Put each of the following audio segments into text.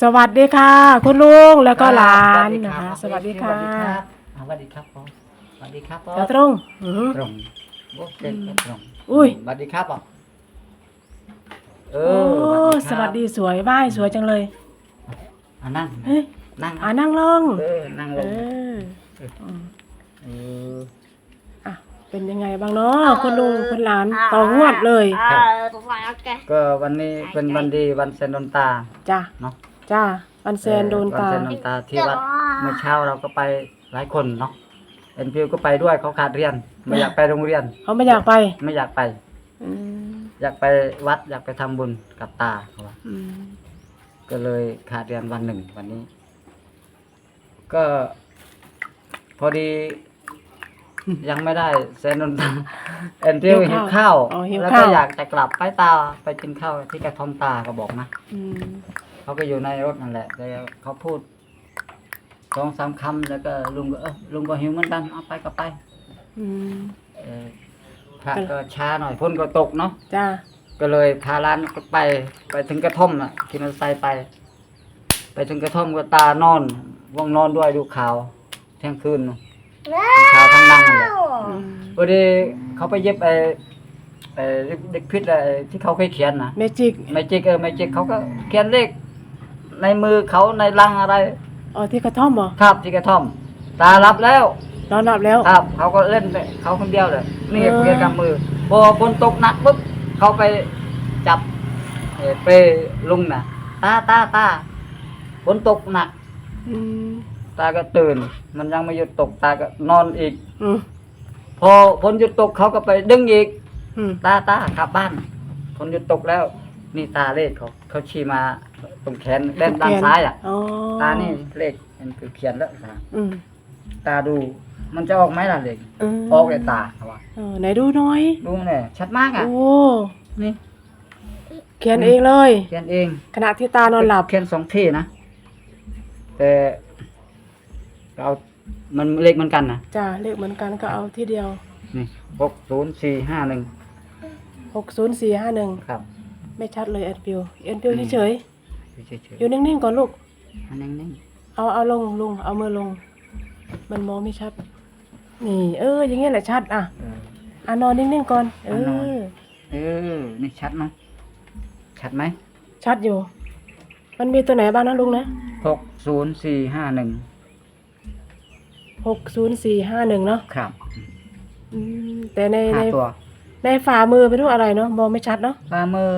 สวัสดีค่ะ คุณลุงแล้วก็หลานสวัสดีนะครัคะบสวัสดีค่ะสวัสดีครับอ่าสวัสดีครับผมสวัสดีครับผมตาตรงอื้อหือ ตรงโอ้เป็นก็ตรงอุ้ย สวัสดีครับอะเอโอ้อสวัสดีสวยบ้ายสวยจังเลยอะนั่งเฮ้ยนั่งอ่านั่งลงเออนั่งลเองออืมเออ อะเป็นยังไงบ้างเนาะคุณลุงคุณหลานต่องวดเลย อ่าตัวไฟโอเคก็วันนี้เป็นวันดีวันเซนดนตาจ้าเนาะ จ้าวันแซนโดนตาวันเซนดนตาที่วัดเมื่อเช้าเราก็ไปหลายคนเนาะเอ็นพิวก็ไปด้วยเขาขาดเรียน ไม่อยากไปโรงเรียน เขาไม่อยากไปไม่อยากไป อืมอยากไปวัดอยากไปทำบุญกับตาเขาว่าอืมก็เลยขาดเรียนวันหนึ่งวันนี้ ก็ พอดี ยังไม่ได้เซนนนตาเอ็นทิวหิวข้าวอ๋อหิวแล้วข้าก็วอยากจะกลับไปตาไปกินข้าวที่กระท่อมตาก็บอกนะ อืม เขาก็อยู่ในรถนั่นแหละแล้วเขาพูดสองสามคำแล้วก็ลุงก็เออลุงก็หิวเหมือนกันเอาไปก็ไปอืมเออพระก็ช้าหน่อยพ้นก็ตกเนาะจ้าก็เลยพาร้านก็ไปไปถึงกระท่อมน่ะขี่มอเตอร์ไซค์ไป ไปถึงกระท่อมก็ตานอนว่างนอนด้วยดูข่าวเที่ยงคืนน่ะดูข่าวทั้งนั่งนั่นแหละอืมพอดีเขาไปเย็บไอ้ไอ้เด็กพิษไอ้ที่เขาเคยเขียนนะเมจิก ไมจิกเออไมจิกเขาก็เขียนเลข ในมือเขาในลังอะไร อ๋อที่กระท่อมเหรอครับที่กระท่อม ตารับแล้ว นอนหลับแล้ว ครับ เขาก็เล่นไปเขาคนเดียวเลยนี่เออเขียนกับมือพอฝนตกหนักปุ๊บเขาไปจับเอ่อเปลุงน่ะตาตาตาฝนตกหนัก อืมตาก็ตื่น มันยังไม่หยุดตกตาก็นอนอีก อืมพอฝนหยุดตกเขาก็ไปดึงอีก อืมตาตากลับบ้านฝนหยุดตกแล้ว นี่ตาเลขเขาเขาชี้มา ตรงแขนด้านด้านซ้ายอะอ๋อตานี่เลขมันคือเขียนแล้วตาอืมตาดูมันจะออกไหมล่ะเลขเออออกเลยตาเขาว่าเออไหนดูหน่อย ดูเนี่ยชัดมากอะโอ้นี่เขียนเองเลย เขียนเองขณะที่ตานอนหลับ เขียนสองที่นะแต่เรามันเลขเหมือนกันนะจ้าเลขเหมือนกันก็เอาที่เดียวนี่หกศูนย์สี่ห้าหนึ่งหกศูนย์สี่ห้าหนึ่งครับ ไม่ชัดเลยแอนฟิวแอนฟิวอืมเฉย เฉยๆอยู่นิ่งๆก่อนลูกๆอันนิ่งเอาเอาลงลุงเอามือลง มันมองไม่ชัด นี่ เออ อย่างเงี้ยแหละชัด อะๆเออ อะนอนนิ่งๆก่อน เออะนอน อ เออ นี่ชัดไหมชัดไหมชัดอยู่ มันมีตัวไหนบ้างนะลุงนะหกศูนย์สี่ห้าหนึ่งหกศูนย์สี่ห้าหนึ่งเนาะครับอืมแต่ในในห้าตัว ในฝ่ามือเป็นรูปอะไรเนาะมองไม่ชัดเนาะฝ่ามือ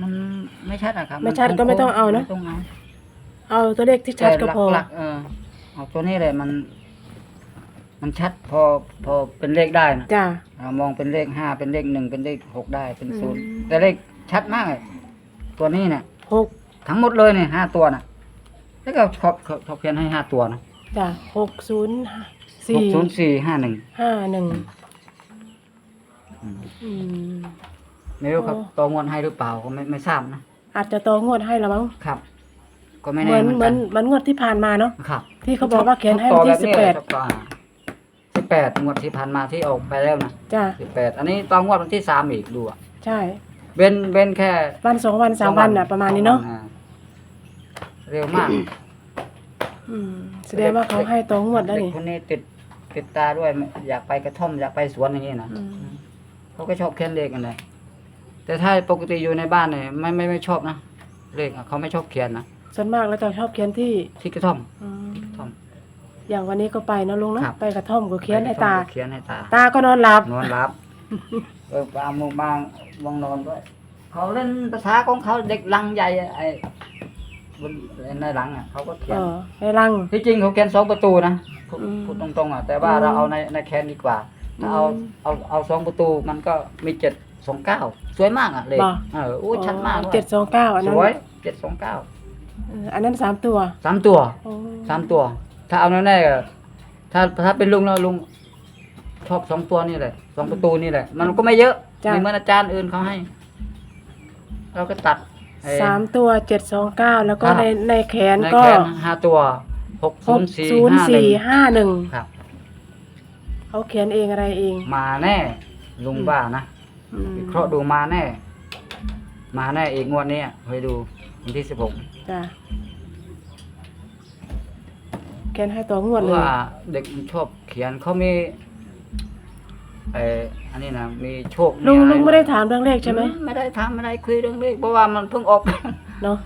มันไม่ชัดอะครับไม่ชัดก็ไม่ต้องเอาเนอะ ไม่ต้องเอาเอาตัวเลขที่ชัดก็พอ แต่หลักๆเออเอาตัวนี้เลยมัน มันชัดพอพอเป็นเลขได้นะจ้าอ่ามองเป็นเลขห้าเป็นเลขหนึ่งเป็นเลขหกได้เป็นศูนย์อืม แต่เลขชัดมากเลยตัวนี้เนี่ยหกทั้งหมดเลยเนี่ยห้าตัวนะแล้วก็เขาเขาเขาเขียนให้ห้าตัวนะจ้าหกศูนย์หสี่กศูนย์สี่ห้าหนึ่งห้าหนึ่งอืม ไม่รู้ครับโอ้ตัวงวดให้หรือเปล่าก็ไม่ไม่ทราบนะอาจจะโตงวดให้ละมั้งครับ ก็ไม่เหแน่มือนเหมือนเหมืกัอนนเหมือนงวดที่ผ่านมาเนาะครับที่เขาบอกว่าเขียนให้วันที่สิบแปดสิบแปดงวดที่ผ่านมาที่ออกไปแล้วนะจ้าสิบแปดอันนี้ตอนงวดวันที่สามอีกดูอะใช่เว้นเว้นแค่วันสองวันสามวันน่ะประมาณนี้เนาะสองวัอ่เร็วมากอืมแสดงว่าเขาให้โตงวดแล้วเด็กนี่คนนี้ติดติดตาด้วยอยากไปกระท่อมอยากไปสวนอย่างนี้นะอืมเขาก็ชอบเขียนเลขกันเลย แต่ถ้าปกติอยู่ในบ้านเนี่ยไม่ไม่ไม่ชอบนะเลขอะเขาไม่ชอบเขียนนะส่วนมากแล้วจะชอบเขียนที่ที่กระท่อมอืมกระท่อม อย่างวันนี้ก็ไปเนอะลุงเนาะครับ ไปกระท่อมก็เขียนให้ตา เขียนให้ตา ตาก็นอนหลับ นอนหลับ เออบางมุมบางวงนอนด้วย เขาเล่นภาษาของเขาเด็กลังใหญ่อะไอ้บนในหลังอะเขาก็เขียเอน อในรัง ที่จริงเขาเขียนสองประตูนะพูดอืมพูดตรงๆอะแต่ว่าอืมเราเอาในในแคนดีกว่าถ้าเอาอืม เอาเอาสองประตูมันก็มีเจ็ด สองเก้าสวยมากอะเลขบ่ เอออู้ชัดมากเจ็ดสองเก้าอันสนั้นวยเจ็ดสองเก้าเอออันนั้นสามตัวสามตัวโอ้สามตัว ถ้าเอาแน่ๆก็ถ้าถ้าเป็นลุงแล้วลุงชอบสองตัวนี่แหละสองประตูนี่แหละ มันก็ไม่เยอะจ้ะไม่เหมือนอาจารย์อื่นเขาให้ เราก็ตัดไอ้ สามตัวเจ็ดสองเก้าแล้วก็ครับ ในในแขนในก็แขนห้าตัวหกหศูกนย์สี่ศูนย์ห้าหนึ่สี่งห้าหนึ่งครับ เขาเขียนเองอะไรเอง มาแน่ ลุงอืม ว่านะอืม วิเคราะห์ดูมาแน่ มาแน่อีกงวดนี้เคยดูวันที่สิบหกจ้ะเขียนให้ตัวงเพวดราะเลยว่าเด็กมันชอบเขียนเขามีไออันนี้นะมีโชคลุงอะรลุงไม่ได้ถามเรื่องเลขใช่ไหมไม่ได้ทำไม่ได้คุยเรื่องเลขเพราะว่ามันเพิ่งออก เนาะ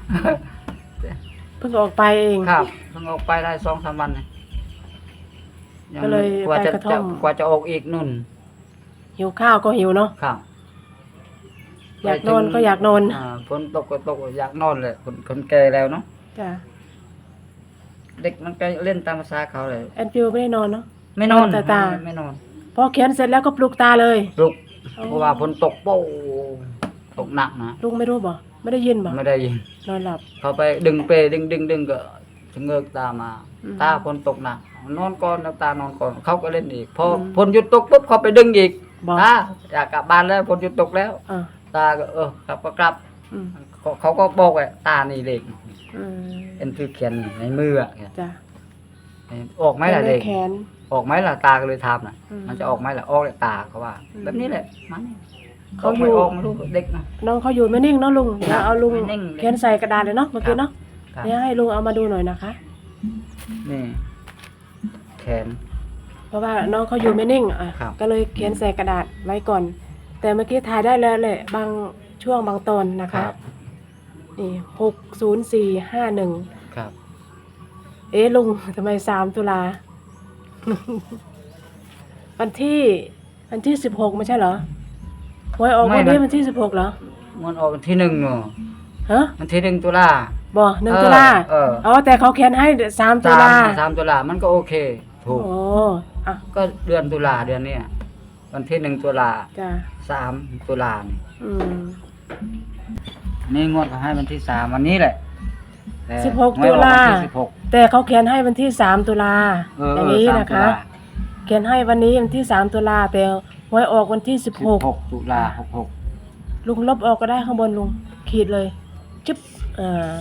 เพิ่งออกไปเอง ครับเพิ่งออกไปได้สองสามวันเนี่ยงก็เลยกว่าจะไปกระท่อมกว่าจะออกอีกนุ่น หิวข้าวก็หิวเนาะครับ อยากนอนก็อยากนอนอ่าฝนตกก็ตกอยากนอนเลยคนคนแก่แล้วเนาะจ้ะเด็กมันก็เล่นตามภาษาเขาเลยแอนฟิวไม่ได้นอนเนาะ ไม่นอนแต่ตา ไม่ไม่นอนพอเขียนเสร็จแล้วก็ปลุกตาเลย ลุกโอ้เพราะว่าฝนตกโป้ตกหนักนะลุงไม่รู้บ่ไม่ได้ยินบ่ไม่ได้ยินนอนหลับ เขาไปดึงเปรดึงดึงดึงก็ชะเงิกตามา อืมตาฝนตกหนักนอนก่อนแล้วตานอนก่อนเขาก็เล่นอีกพออมฝนหยุดตกปุ๊บเขาไปดึงอีกบอก ตาอยากกลับบ้านแล้วฝนหยุดตกแล้ว อ่า ตาก็เออกลับก็กลับอืมเขาเขาก็บอกว่าตานี่เด็กอืมเอ็นคือเขียนในมืออะจ้ะออกไหมล่ะเด็ก แขน ออกไหมล่ะตาก็เลยทำน่ะอืมมันจะออกไหมล่ะออกเลยตาเขาว่า อืมแบบนี้แหละมันนี่เขาออกอยู่ ไม่ออกไม่รู้เด็กนะ น้องเขาอยู่ไม่นิ่งเนาะลุงเดี๋ยวเอาลุงไม่นิ่งเขียนใส่กระดาษเลยเนาะเมื่อกี้เนาะครับเดี๋ยวให้ลุงเอามาดูหน่อยนะคะ นี่แขน เพราะว่าน้องเขาอยู่ไม่นิ่งอะครับ ก็เลยเขียนใส่กระดาษไว้ก่อน แต่เมื่อกี้ถ่ายได้แล้วแหละบางช่วงบางตอนนะคคะรับนี่หกศูนย์สี่ห้าหนึ่งครับเอ๊ะลุงทำไมสามตุลา วันที่วันที่สิบหกไม่ใช่เหรอหวยออกวันนี้วันที่สิบหกเหรอมันออกวันที่หนึ่งเนาะฮะวันที่หนึ่งตุลาบ่หนึ่งเออตุลาเอออ๋อแต่เขาเขียนให้สามตุสามลาสามตุลามันก็โอเค ถูกโอ้อะก็เดือนตุลาเดือนเนี้ยวันที่หนึ่งตุลา จ้ะ สามตุลานี่อืม นี่งวดเขาให้วันที่สามวันนี้แหละแต่สิบหกไม่ออตุลาวันที่สิบหกแต่เขาเขียนให้วันที่สามตุลาเอออย่างเออนี้สามนะตุคะ ลาเขียนให้วันนี้วันที่สามตุลาแต่หวยออกวันที่สิบสิบหกหกตุลาหกหกลุงลบออกก็ได้ข้างบนลุงขีดเลยจึ๊บเอ่อ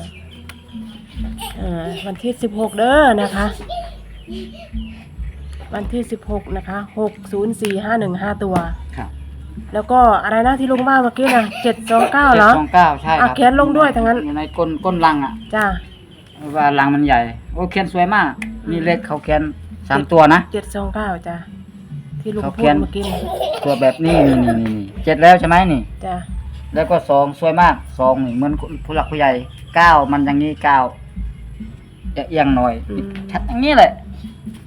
เอ่อวันที่สิบหกเด้อนะคะ วันที่สิบหกนะคะหกศูนย์สี่ห้าหนึ่งห้าตัว ครับ แล้วก็อะไรนะที่ลุงว่าเมื่อกี้นะเจ็ดสองเก้าเหรอจ็ดสองเก้าใช่คอะรับเขียนลงด้วยทั้งนั้น อยู่ในก้นก้นลังอะจ้า ว่าลังมันใหญ่ โอ้เขียนสวยมาก นี่เลขเขาเขียนสามตัวนะ เจ็ดสองเก้าจ้าที่ลุงเขาพูเขียดนเมื่อกี้นี่ตัวแบบนี้นี่นี่นี่นี่เจ็ดแล้วใช่ไหมนี่ จ้าแล้วก็สองสวยมากสองนี่เหมือนผู้หลักผู้ใหญ่เก้ามันอย่างนี้เก้าจะเอียงหน่อยชัดอย่างนี้แหละ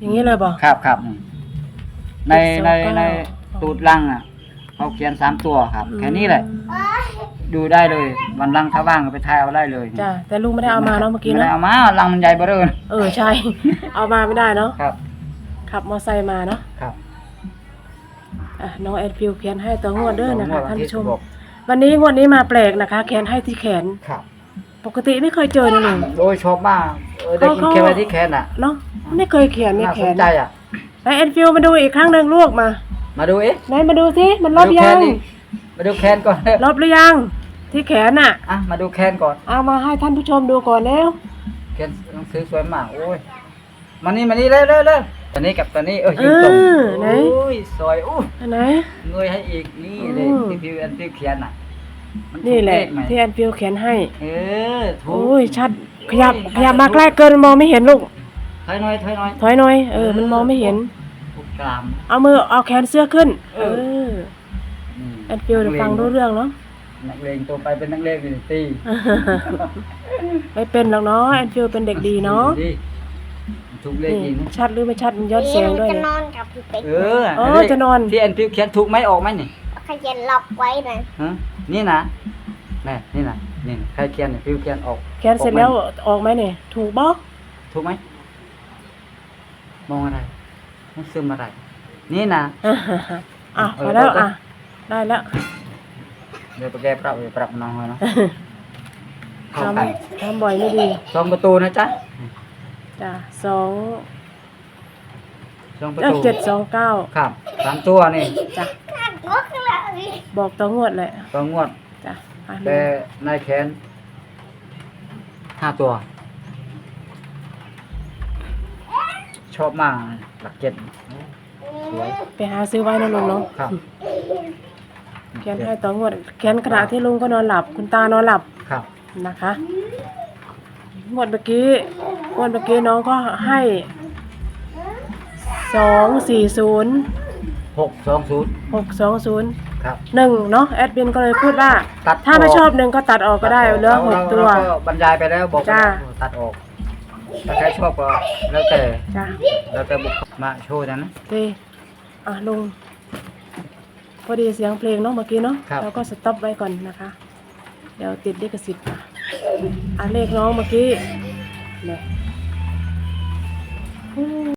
อย่างนี้เลยบอก ครับครับนี่ในเจ็ดสองในเก้าในตูดลังอะ เขาเขียนสามตัวครับ แค่นี้แหละ ดูได้เลยวันลังถ้าว่างก็ไปทายเอาได้เลยจ้าแต่ลุงไม่ได้เอามาเนาะเมื่อกี้ไม่ได้เนาะเอามาลังมันใหญ่เบ้อเลยเออใช่ เอามาไม่ได้เนาะครับขับมอไซค์มาเนาะครับอะน้องแอดฟิวเขียนให้ตัวงวดเด้อนะคะงวดวัท่านที่ผู้ชมสิบหกวันนี้งวดนี้มาแปลกนะคะเขียนให้ที่แขน ครับ ปกติไม่เคยเจอนะลุง โอ้ยชอบมากเออได้กินเขาแค่ไว้ที่แขนอะเนาะไม่เคยเขียนในน่าแขสนนใจอะไหนแอดฟิวมาดูอีกครั้งหนึ่งลูกมา มาดูเอ๊ะไหนมาดูสิมันลมาบดูแขยันงดิมาดูแขนก่อนลบหรือยัง ที่แขนน่ะ อะมาดูแขนก่อนเอามาให้ท่านผู้ชมดูก่อนแล้วแขนหนังสือสวยมากโอ้ยมานี่มานี่เร็วเร็วเร็วตัวนี้กับตัวนี้เออเอยิงตรงอไหนโอ้ยสวยอู้อันไหนเงยให้อีกนี่เลยอืมที่พิวอันที่เขียนอะมัถูกนี่แหละเขไมที่แอดฟิวเขียนให้ เออถูกโอ้ยชัดขยับขยับมาใกล้เกินมองไม่เห็นลูกถอยหน่อยถอยหน่อยถอยหน่อยเออมันมองไม่เห็นถู กกราม เอามือเอาแขนเสื้อขึ้น เอเออนี่แอดฟิวฟังรู้เรื่องเนาะ นักเลงตัวไปเป็นนักเลงอยู่ตีไม่เป็นหรอกเนาะแอนฟิลเป็นเด็กดีเนาะดีถูกเลขนี่อีกนะชัดหรือไม่ชัดมันย้อนแสงด้วยจะเนี่ยนอนกับพี่เป๊กเออเออจะนอน ที่แอนพิวเขียนถูกไหมออกไหมนี่ขยันล็อกไว้นะฮะนี่นะนี่นี่นะนี่ใครเขียนเนี่ยพิวเขียนออกแขนเสร็จแล้วออกไหมเนี่ย ถูกบอกถูกไหมมองอะไร มันซึมอะไร นี่นะอะพอแล้วอะ ได้แล้ว เดี๋ยวไปแกปรับไปปรับน้องเขาเนาะทเข้ากันำทำบ่อยไม่ดีสองประตูนะจ๊ะจ้ะสองสองประเอ้ยตูเจ็ดสองเก้าครับสามตัวนี่จ้ะข้างงกเลยบอกตัวงวดแหละตัวงวด จ้ะอะแต่ในแขนห้าตัว ชอบมากหลักเจ็ดสวยไปหาซื้อไว้นะลุงเนาะครับแขนให้ตัวงวดแขนขณะที่ลุงก็นอนหลับ คุณตานอนหลับครับนะคะงวดเมื่อกี้งวดเมื่อกี้น้องก็ให้สองสี่ศูนย์หกสองศูนย์หกสองศูนย์ครับหนึ่งเนาะแอดมินก็เลยพูดว่า ตัดถ้าไม่ออกชอบหนึ่งก็ตัดออกก็ได้เหลือหกตัว เราก็บรรยายไปแล้วบอกไปจ้าแล้วตัดออก ถ้าใครชอบก็แล้วแต่จ้ะแล้วแต่บุคคลมาโชว์นะนะดีอะลุงพอดีเสียงเพลงเนาะเมื่อกี้เนาะครับ เราก็สต็อปไว้ก่อนนะคะ เดี๋ยวติดลิขสิทธิ์อะอะเลขน้องเมื่อกี้เนี่ย